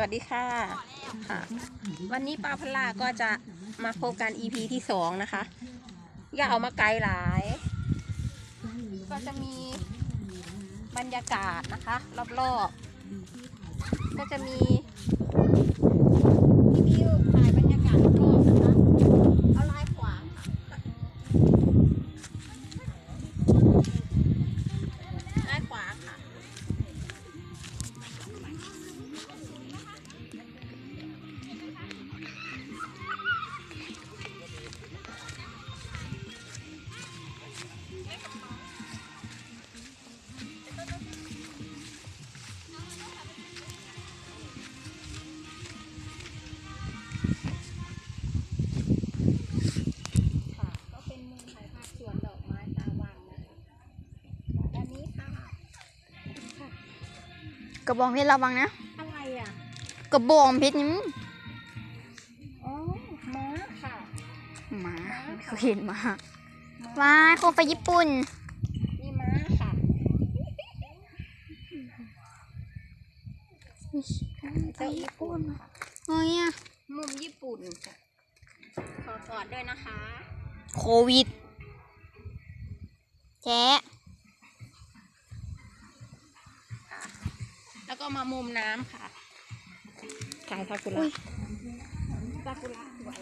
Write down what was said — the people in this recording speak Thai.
สวัสดีค่ะค่ะ วันนี้ปลาพลาก็จะมาพบกัน EP ที่สองนะคะ อย่าเอามาไกลหลาย ก็จะมีบรรยากาศนะคะ รอบๆ ก็จะมี กระบองเพชรระวังนะ อะไรอะกระบองเพชรนี่มันอ๋อม้าค่ะหมาเขาเห็นหมาว้ายโคมไปญี่ปุ่น นี่ม้าค่ะเจ้าญี่ปุ่นค่ะเฮ้ยอะมุมญี่ปุ่นค่ะขอกอดด้วยนะคะ โควิดแจ๊ แล้วก็มามุมน้ำค่ะถ่ายซากุระอุ้ยซากุระสวย